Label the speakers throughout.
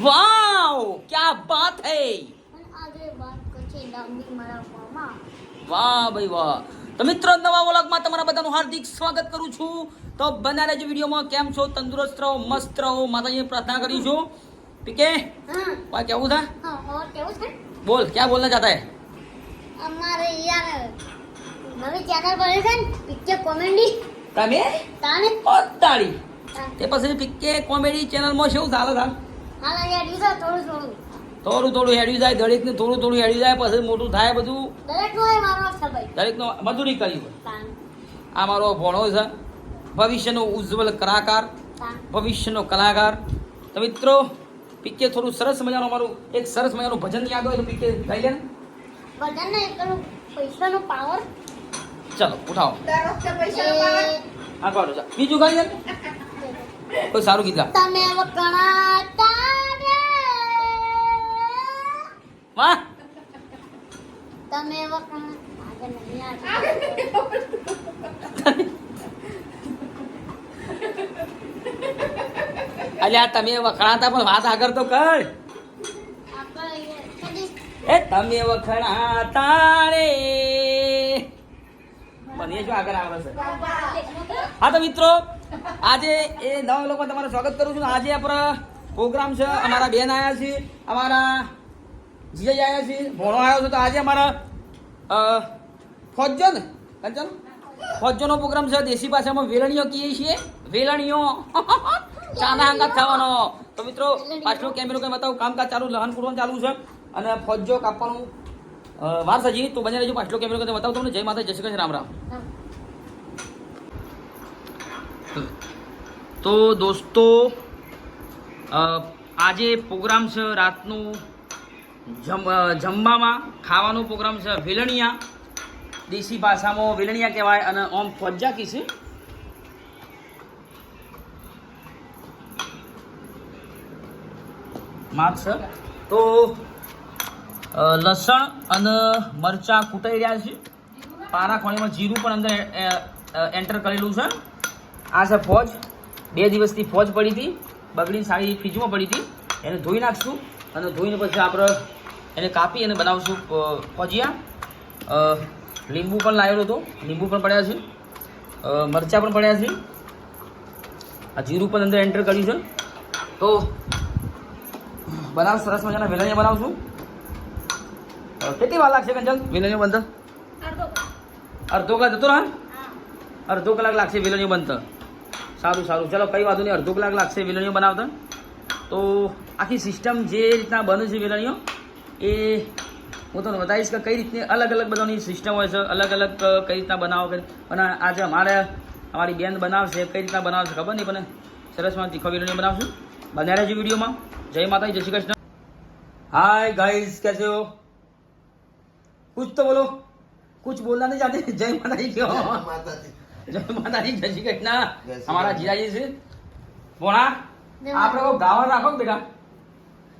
Speaker 1: વાવ ક્યા બાત હૈ
Speaker 2: આજે
Speaker 1: વાહ ભાઈ વાહ તો મિત્રો નવા વ્લોગમાં તમારા બધાનું હાર્દિક સ્વાગત કરું છું તો બનારે જ વિડીયોમાં કેમ છો તંદુરસ્ત રહો મસ્ત રહો માતાજીને પ્રાર્થના કરી છું ઠીક
Speaker 2: હે
Speaker 1: વાહ કેવું
Speaker 2: છે
Speaker 1: બોલ ક્યાં બોલના ચાહતા હે
Speaker 2: અમારે યાર નવી ચેનલ બની છે પિક્ચર કોમેડી
Speaker 1: તમે
Speaker 2: તાને
Speaker 1: ઓતાળી તે પછી પીકે કોમેડી ચેનલમાં શું ચાલે
Speaker 2: દિવસો થોડું થોડું.
Speaker 1: થોડું થોડું હેડ્યું જાય દરેકને થોડું થોડું હેડ્યું જાય પછી મોટું થાય બધું.
Speaker 2: દરેક નો
Speaker 1: મજૂરી કરી આ મારો ભણો છે. ભવિષ્યનો ઉજ્જવલ કલાકાર ભવિષ્યનો કલાકાર. તો મિત્રો પીકે થોડું સરસ મજાનું અમારું એક સરસ મજાનું ભજન યાદ હોય તો પીકે ગાઈ લે ને.
Speaker 2: બધાને પૈસાનો પાવર
Speaker 1: ચલો ઉઠાવો.
Speaker 2: હા
Speaker 1: આ કાઢો બીજું ગાઈ લે ને. કોઈ સારું ગીત ગા
Speaker 2: તમે વખણા
Speaker 1: વાહ.
Speaker 2: તમે વખણા.
Speaker 1: અલ્યા તમે વખણાતા પણ વાત આગળ તો કર. એ તમે વખણાતા રે. મને શું આગળ આવે છે. હા તો મિત્રો આજે એ નવા લોકો તમારું સ્વાગત કરું છું. આજે આપણે પ્રોગ્રામ છે. અમારા બેન આવ્યા છે. અમારા જીજાઈ આવ્યા છે. ભણો આવ્યો છે. તો આજે અમારા અ, ને કંચન? ફોજ્જોનો પ્રોગ્રામ છે. દેશી ભાષામાં વેલણીઓ કહીએ છીએ. વેલણીઓ. ચાના અંગાત થવાનો. તો મિત્રો પાછળ કેમેરો કઈ બતાવું? કામકાજ ચાલુ લહન પૂરવાનું ચાલુ છે. અને ફોજ્જો કાપવાનું અ, વાર સજી તો બને રહેજો પાછલો કેમેરો કઈ બતાવું તમને. જય માતા જય શ્રી રામ રામ. તો દોસ્તો આજે પ્રોગ્રામ છે રાતનું જમ જમવામાં. ખાવાનો પ્રોગ્રામ છે વેલણિયા. દેશી ભાષામાં વેલણિયા કહેવાય અને ઓમ ફજ્જા કી છે. માપ છે તો લસણ અને મરચાં કૂટાઈ રહ્યા છે. પારા ખોણીમાં જીરું પણ અંદર એન્ટર કરેલું છે. આ છે ફોજ. બે દિવસથી ફોજ પડી હતી. બગડી સારી ફ્રીજમાં પડી હતી. એને ધોઈ નાખશું અને ધોઈને પછી આપણે એને કાપી અને બનાવશું ફોજિયા. લીંબુ પણ લાવેલો હતો. લીંબુ પણ પડ્યા છે. મરચાં પણ પડ્યા છે. આ જીરું પણ અંદર એન્ટર કર્યું છે. તો, બનાવ સરસ મજાના વેલણિયા બનાવશું. કેટલી વાર લાગશે કંચન વિલણીઓ બંધ. અડધો કલાક. જતો રહે અડધો કલાક લાગશે વિલણીઓ બનતા સારું સારું. ચલો કઈ વાંધો નહીં. અડધો કલાક લાગશે વિલણીઓ બનાવતા. તો આખી સિસ્ટમ જે રીતના બને છે વિલણીઓ એ હું તમને બતાવીશ કે કઈ રીતની અલગ અલગ બધાની સિસ્ટમ હોય છે અલગ અલગ કઈ રીતના બનાવો કે અને આજે અમારે અમારી બેન બનાવશે કઈ રીતના બનાવશે ખબર નહીં પણ સરસ સરસમાં તીખો વિલણીઓ બનાવશું. બનાવ્યા છે વિડીયોમાં. જય માતા જય શ્રી કૃષ્ણ. હાય ગાઈઝ કેસે कुछ तो बोलो कुछ बोलना नहीं चाहते जय माता दी क्यों જય માતાજી જય શ્રી કૃષ્ણ અમારા જીજાજી છે ભોણા આપણે કોઈ ગાવા રાખો ને બેટા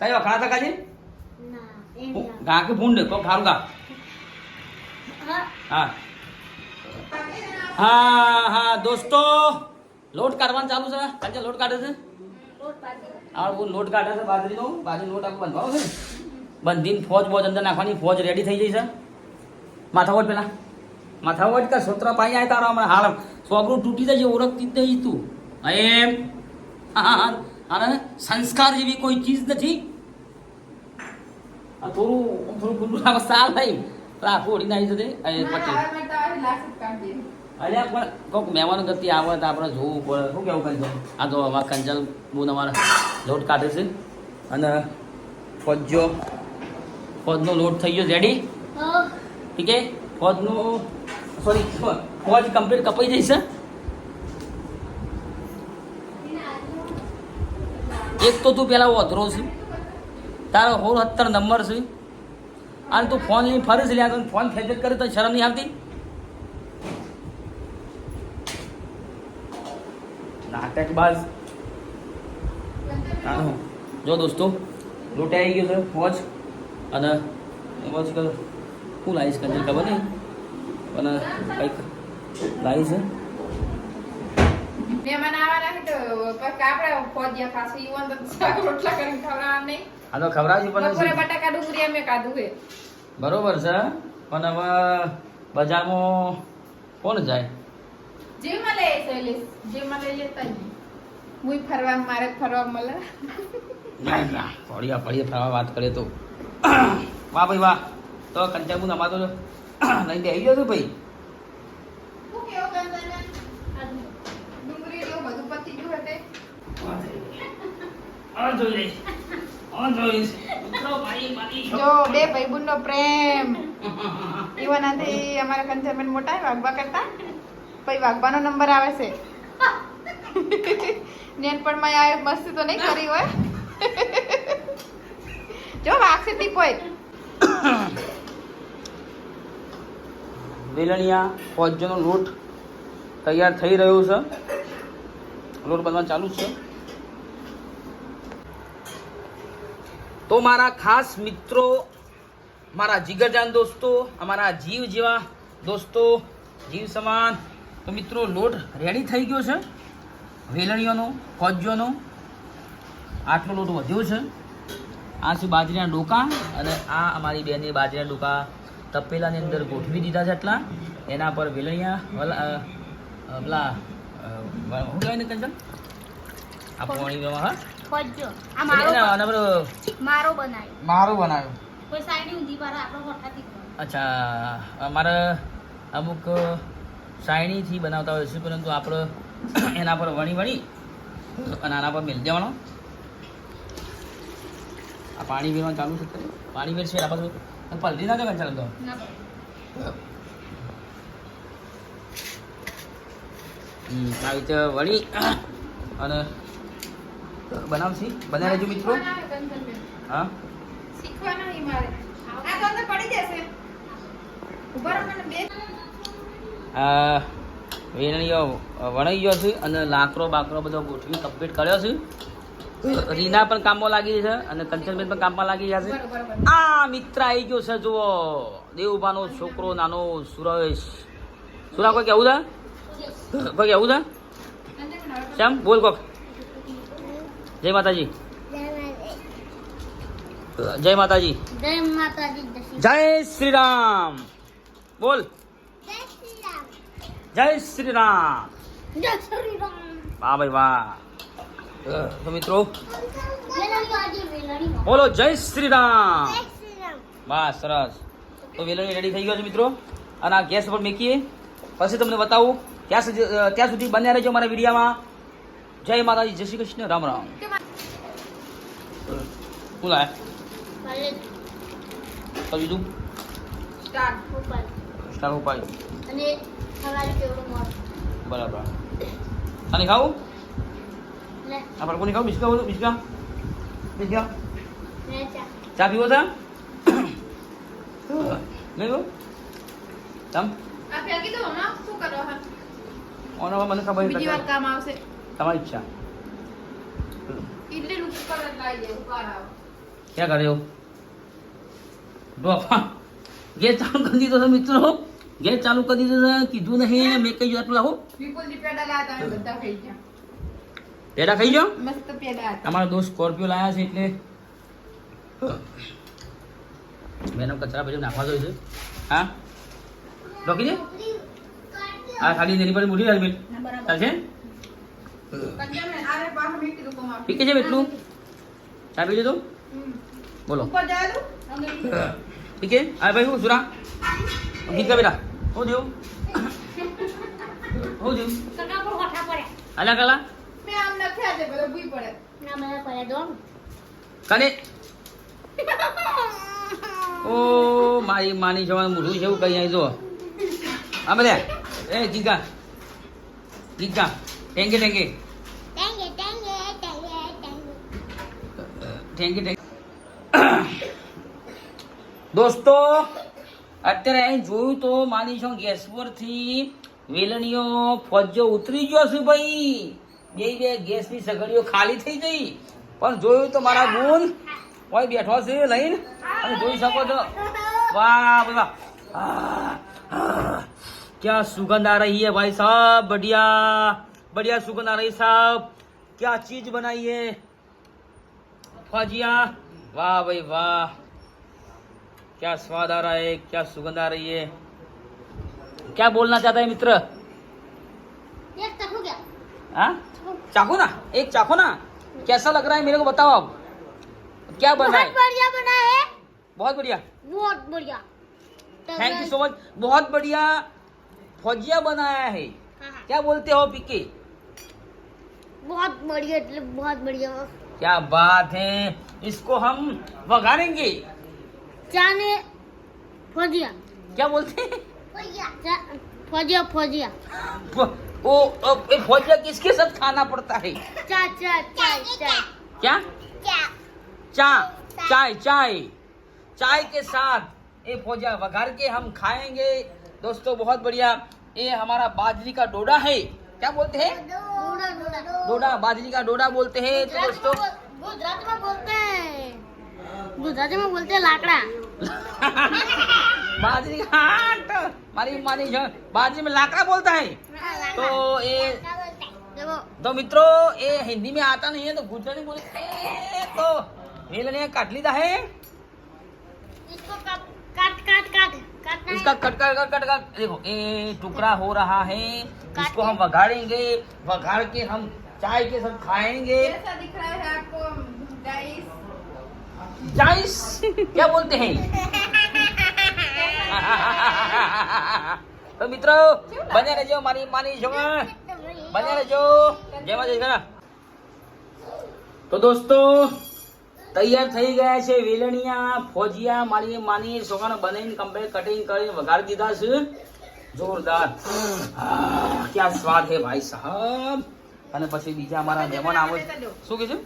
Speaker 1: તઈ વખણા હતા કાજી
Speaker 2: ના એમ ના.
Speaker 1: ગા કે ભૂંડ કોઈ ખારું ગા
Speaker 2: હા
Speaker 1: હા હા હા દોસ્તો લોટ કાઢવાનું ચાલુ છે કાંચે લોટ કાઢે છે
Speaker 2: લોટ પાડી.
Speaker 1: આ બહુ લોટ કાઢે છે બાજરીનો બાજરી લોટ આપણે બંધવાનો છે ને બંધીને ફોજ બોજ અંદર નાખવાની ફોજ રેડી થઈ જઈ છે માથાવટ પેલા માથાવટ કે સોત્ર પાઈ આય તારો હમણાં હાલ સોગરું તૂટી જશે ઓળખતી જ નહીં તું. એમ. અને સંસ્કાર જેવી કોઈ ચીજ નથી. આ થોડું થોડું ગુંડું લાગે સાલ થઈ આખું ઓડીને આવી જશે પછી અલ્યા પણ કોઈક મહેમાન ગતિ આવે તો આપણે જોવું પડે. શું કેવું કંચન આ તો અમારા કંજલ બહુ અમારા લોટ કાઢે છે. અને ફોજો ફોજનો લોટ થઈ ગયો રેડી. ઠીક છે ફોજનું સોરી ફોજ કમ્પ્લીટ કપાઈ જઈશે એક તો તું પેલા વધરો છે. તારો હોર સત્તર નંબર છે. અને તું ફોન લઈને ફરી છે લ્યા ફોન ખેંચત કરે તો શરમ નહીં આવતી. નાટકબાજ આનો જો દોસ્તો, લોટે આવી ગયો છે ફોજ અને એમાં છે કે શું લાવીશ કંજલ ખબર નહીં પણ કંઈક
Speaker 3: લાવીશ
Speaker 1: બરોબર છે પણ હવે બજારમાં કોણ જાય
Speaker 3: જીવમાં લઈ જીવમાં લઈ લેતા હું ફરવા મારે ફરવા મળે
Speaker 1: ના ના ફળિયા ફરવા વાત કરે તો વાહ ભાઈ વાહ તો કંચાબુ નમાતો છો નહીં બેસી જશો ભાઈ.
Speaker 3: જો બે ભાઈબુન નો પ્રેમ ઈવાનાથી અમારા કંચનબેન મોટા વાગવા કરતા. પછી વાગવાનો નંબર આવે છે. નેનપણમાં મસ્તી તો નહીં કરી હોય. જો વાગશે ટીપોય
Speaker 1: વેલણિયા ફોજનો લોટ તૈયાર થઈ રહ્યો છે. લોટ બનવા ચાલુ છે. તો મારા ખાસ મિત્રો, મારા જીગરજાન દોસ્તો, અમારા જીવ જેવા દોસ્તો, જીવ સમાન, તો મિત્રો લોટ રેડી થઈ ગયો છે. વેલણીઓનો ફોજીઓનો આટલો લોટ વધ્યો છે. આ છે બાજરીના ડોકા અને આ અમારી બેની બાજરીના ડોકા તપેલાની અંદર ગોઠવી દીધા છે એટલા એના પર વેલણિયા પેલા શું કહેવાય ને કંચન આ પોણીમાં હા?
Speaker 2: મારો
Speaker 1: એના- આના પર
Speaker 2: મારો બનાવ્યો.
Speaker 1: મારો બનાવ્યો.
Speaker 2: કોઈ સાઈડ ઊંધી પર આપણો હોઠાથી
Speaker 1: અચ્છા અમારે અમુક સાયણીથી બનાવતા હોય છે પરંતુ આપણે એના પર વણી વણી અને આના પર મેળ દેવાનો. આ પાણી પીવાનું ચાલુ છે પાણી વેર છે આ અને પલટી ના. જગન ચાલતો આવી રીતે વળી અને બનાવશી? બનાવી જો મિત્રો.
Speaker 3: હા?
Speaker 1: વેણણીઓ વણાઈ ગયો છે અને લાકરો બાકરો બધો ગોઠવી કમ્પ્લીટ કર્યો છે. રીના પણ કામમાં લાગી છે અને કંચનબેન પણ કામમાં લાગી ગયા છે.
Speaker 3: બરોબર બરોબર
Speaker 1: આ મિત્ર આવી ગયો છે જુઓ. દેવબાનો છોકરો નાનો સુરેશ. સુરા કોઈ કેવું છે? કોઈ કેવું છે? શ્યામ બોલ કોક. જય માતાજી. જય માતાજી.
Speaker 2: જય માતાજી શ્રી
Speaker 1: જય શ્રી રામ બોલ.
Speaker 2: જય શ્રી રામ
Speaker 1: જય શ્રી રામ
Speaker 2: જય શ્રી રામ
Speaker 1: વાહ ભાઈ વાહ. તો મિત્રો? બોલો જય શ્રી રામ બસ સરસ. તો વેલણી રેડી થઈ ગયો છે મિત્રો. અને આ ગેસ પર મૂકીએ. પછી તમને બતાવું. ત્યાં સુધી ત્યાં સુધી બન્યા રહેજો મારા વિડીયામાં. જય માતાજી જય શ્રી કૃષ્ણ. રામ રામ. શું લાય
Speaker 2: ભલે
Speaker 1: તો બીજું?
Speaker 3: સ્ટાર
Speaker 2: ઉપાય.
Speaker 1: સ્ટાર ઉપાય.
Speaker 2: અને
Speaker 1: બરાબર. અને ખાવું? આપણે કોને ખાવ બિસ્કા બોલો બિસ્કા બિસ્કા
Speaker 2: ચા.
Speaker 1: પીવો તા નહીં ગો તમ? ઓનો મને ખબર
Speaker 3: બીજી વાર કામ આવશે.
Speaker 1: તમારી ઈચ્છા.
Speaker 3: ઇડલી રૂપ પર લગાઈ દે ઉપર આવ.
Speaker 1: ક્યાં કર્યો ડોફા ગેસ ચાલુ કરી દીધો મિત્રો. ગેસ ચાલુ કરી દીધો કીધું નહીં મેં કહ્યું આટલું
Speaker 3: લાવો બિલકુલ દીપેડા લાતા બધા ખાઈ ગયા.
Speaker 1: પેડા ખાઈ ગયો
Speaker 3: મસ્ત પેડા
Speaker 1: તમારો દોસ્ત સ્કોર્પિયો લાયા છે એટલે. મેનો કચરા પછી નાખવા જોઈએ છે. હા? રોકી દે. આ ખાલી તેની પર મૂકી રાખ બેન
Speaker 2: ના બરાબર
Speaker 1: ચાલશે? પીકે છે એટલું? ચા પી
Speaker 3: તો?
Speaker 1: બોલો. પીકે? આ ભાઈ હું સુરા? ગીત કા બેટા. હો દેવ. હો દેવ.
Speaker 2: અલગ પર
Speaker 1: દોસ્તો અત્યારે અહીં જોયું તો માની છો ગેસ પરથી વેલણીઓ ફોજો ઉતરી ગયો છે ભાઈ. બે બે ગેસની સગડીઓ ખાલી થઈ ગઈ પણ જોયું તો મારા ગુણ કોઈ બેઠો છે લઈને અને જોઈ શકો છો વાહ ભાઈ વાહ આહ, આહ. क्या सुगंध आ रही है भाई साहब बढ़िया बढ़िया सुगंध आ रही साहब क्या चीज बनाई है फौजिया वाह भाई वाह क्या स्वाद आ रहा है क्या सुगंध आ रही है क्या बोलना चाहता है मित्र
Speaker 2: एक
Speaker 1: चाखो ना एक चाखो ना। कैसा लग रहा है मेरे को बताओ आप क्या बना है?
Speaker 2: बढ़िया बना है।
Speaker 1: बहुत बढ़िया।
Speaker 2: बहुत बढ़िया।
Speaker 1: थैंक यू सो मच बहुत बढ़िया फौजिया बनाया है।
Speaker 2: हाँ, हाँ।
Speaker 1: क्या बोलते हो पिके?
Speaker 2: बहुत बढ़िया मतलब बहुत बढ़िया।
Speaker 1: क्या बात है। इसको हम वगाड़ेंगे।
Speaker 2: चाने फौजिया।
Speaker 1: क्या बोलते हैं?
Speaker 2: फौजिया फौजिया
Speaker 1: वो फौजिया किसके साथ खाना पड़ता है।
Speaker 2: चा, चा, चा,
Speaker 1: क्या चाय चाय चाय। चाय के साथ ये फौजिया बघर के हम खाएँगे। दोस्तों बहुत बढ़िया। ये हमारा बाजरी का डोडा है। क्या बोलते हैं? डोडा बाजरी का डोडा बोलते हैं तो दोस्तों।
Speaker 2: गुजरात में बोलते हैं। गुजराती में बोलते हैं लाकड़ा।
Speaker 1: बाजरी का मारी मारी बाजरी में लाकड़ा बोलता है। तो ये तो मित्रों ये हिंदी में आता नहीं है तो गुजराती बोले तो કાટ લીધા काट काट है।
Speaker 2: इसका
Speaker 1: cut cut cut cut cut. देखो ये टुकड़ा हो रहा है इसको हम वगाड़ेंगे वगाड़ के हम चाय के साथ खाएँगे।
Speaker 3: कैसा दिख रहा है आपको डाइस
Speaker 1: डाइस क्या बोलते हैं? તો મિત્રો બન્યા રહેજો મારી માની જોવા બન્યા રહેજો. જેમાં જઈ જય તો દોસ્તો તૈયાર થઈ ગયા છે વેલણિયા ફોજિયા મારી માની સોગાનો બનાવીને કમ્પ્લેટ કટિંગ કરીને વઘારી દીધા છે. જોરદાર. ક્યાં સ્વાદ હે ભાઈ સાહેબ. અને પછી બીજા અમારા મહેમાન આવે છે? શું કીધું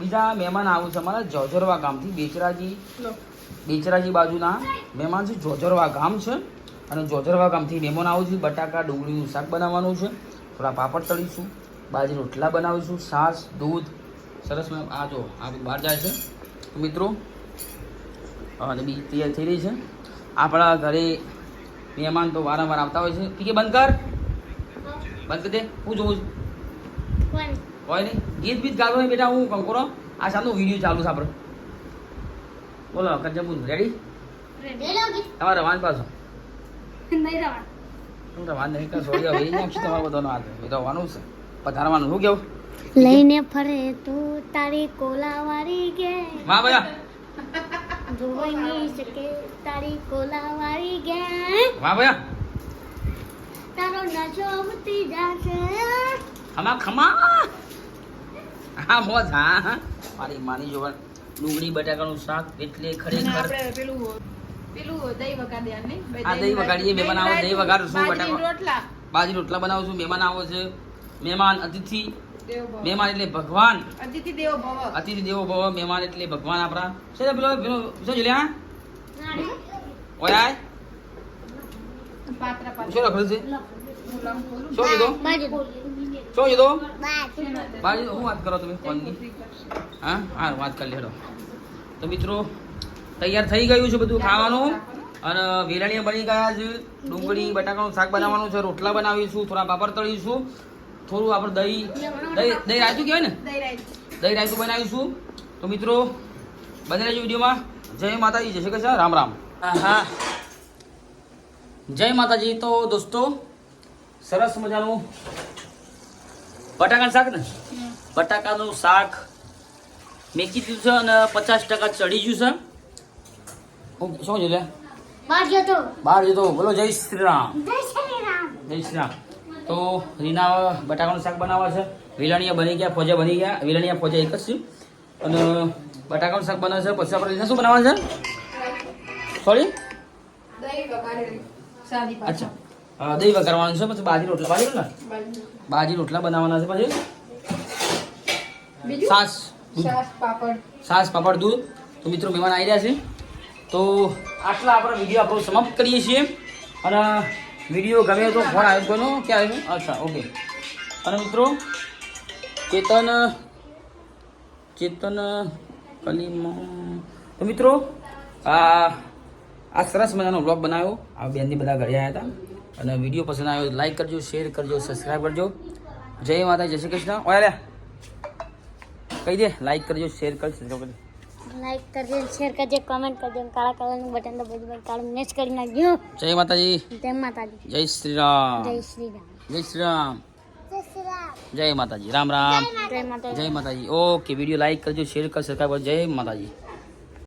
Speaker 1: બીજા મહેમાન આવું છે અમારા જોજરવા ગામથી. બેચરાજી બેચરાજી બાજુના મહેમાન છે. જોજરવા ગામ છે. અને જોજરવા ગામથી મહેમાન આવું છું બટાકા ડુંગળીનું શાક બનાવવાનું છે. થોડા પાપડ તળીશું બાજરી રોટલા બનાવીશું છાશ દૂધ. સરસ મજા આ જો આ બહાર જાય છે. મિત્રો અને બીજી તૈયાર થઈ રહી છે. આપણા ઘરે મહેમાન તો વારંવાર આવતા હોય છે. છે બંધ કર. બંધ કરી દે. હું જોઉં છું. હોય નહીં. ગીત બીત ગાતો નહીં બેટા હું કંકોરો આ સામનો વીડિયો ચાલુ છે આપણે. બોલો કંચમું રેડી
Speaker 2: રેડી
Speaker 1: તમારે રવાન પાછો
Speaker 2: નહીં રવા
Speaker 1: હું રવાન નહીં કર સોરી નાખશું તમારો બધાનો હાથ. રવાનું છે. પધારવાનું શું કેવું?
Speaker 2: લઈને ફરે તું તારી કોલાવાળી ગે
Speaker 1: વાહ ભૈયા.
Speaker 2: જોઈ નહીં શકે તારી કોલાવાળી ગે
Speaker 1: વાહ ભૈયા.
Speaker 2: તારો નશો ઉતરી જાશે.
Speaker 1: ખમા ખમા. હા મોજ હા હા. મારી માની જોવા ડુંગળી બટાકાનું શાક એટલે ખરેખર
Speaker 3: પેલું પેલું દહીં વઘાર
Speaker 1: આ દહીં વઘારીએ, મહેમાન આવે, દહીં વઘારશું,
Speaker 3: બાજરીના
Speaker 1: બટાકા.
Speaker 3: રોટલા.
Speaker 1: બાજરી રોટલા બનાવું છું મહેમાન આવો છે. મહેમાન અતિથિ. મહેમાન એટલે ભગવાન.
Speaker 3: અતિથિ દેવો ભવ
Speaker 1: અતિથિ દેવો ભવ મહેમાન એટલે ભગવાન આપણા. છે પેલો પેલો શું જોલ્યા? ઓય આય.
Speaker 3: પાત્રા પાત્રા.
Speaker 1: શું લખેલું છે? શું કીધું? શું કીધું?
Speaker 2: બાજુ
Speaker 1: બાજુ વાત કરો તમે ફોનની? હા હા વાત કરી લેડો. તો મિત્રો તૈયાર થઈ ગયું છે બધું ખાવાનું. અને વેલણીયા બની ગયા છે. ડુંગળી બટાકાનું શાક બનાવવાનું છે. રોટલા બનાવીશું થોડા પાપડ તળીશું. થોડું આપણે દહીં દહીં દહીં રાયતું કહેવાય ને?
Speaker 3: દહીં.
Speaker 1: રાયતું. બનાવીશું. તો મિત્રો બને રહેજો વિડીયોમાં. જય માતાજી. જય શ્રી કૃષ્ણ. રામ રામ. હા જય માતાજી. તો દોસ્તો સરસ મજાનું બટાકાનું શાક ને? બટાકાનું શાક મેકી દીધું છે અને પચાસ ટકા ચડી ગયું છે. હું શું છે લે? બહાર જતો બોલો જય શ્રી રામ.
Speaker 2: જય શ્રી રામ.
Speaker 1: જય શ્રી રામ. તો રીના બટાકાનું શાક બનાવવા છે. વેલણીયા બની ગયા ફોજા બની ગયા. વિલણિયા ફોજા એક જ છે. અને બટાકાનું શાક બનાવે છે. પછી આપણે રીના શું બનાવવાનું છે? સોરી
Speaker 3: દહીં વઘારેલી. સાદી પાત્રા.
Speaker 1: અચ્છા. દહીં વઘારવાનું છે. પછી બાજી રોટલા. બાજી રોટલા? બાજી. રોટલા બનાવવાના છે પછી?
Speaker 3: સાસ.
Speaker 1: છાશ
Speaker 3: પાપડ.
Speaker 1: સાસ પાપડ દૂધ. તો મિત્રો મહેમાન આવી રહ્યા છે. તો આટલા આપણે વીડિયો આપણો સમાપ્ત કરીએ છીએ. અને વીડિયો ગમે તો ફોન આવ્યો કોનો ક્યાં આવ્યો? અચ્છા, ઓકે. અને મિત્રો ચેતન ચેતન કલીમાં. તો મિત્રો, આ આ સરસ મજાનો બ્લોગ બનાવ્યો. આ બેનની બધા ઘરે આવ્યા હતા. અને વીડિયો પસંદ આવ્યો લાઈક કરજો શેર કરજો સબસ્ક્રાઈબ કરજો. જય માતા જય શ્રી કૃષ્ણ. ઓયા કહી દે લાઈક કરજો શેર કરજો સબસ્ક્રાઈબ કરજો.
Speaker 2: લાઈક કરજો શેર કરજો કમેન્ટ કરજો કાળા કલરનું બટન તો બધું કાળું મેચ કરી નાખજો.
Speaker 1: જય માતાજી.
Speaker 2: જય માતાજી.
Speaker 1: જય શ્રી રામ.
Speaker 2: જય શ્રી રામ.
Speaker 1: જય શ્રી રામ.
Speaker 2: જય
Speaker 1: માતાજી. રામ રામ.
Speaker 2: જય માતાજી.
Speaker 1: જય માતાજી. ઓકે વીડિયો લાઈક કરજો શેર કરજો સબસ્ક્રાઈબ જય માતાજી.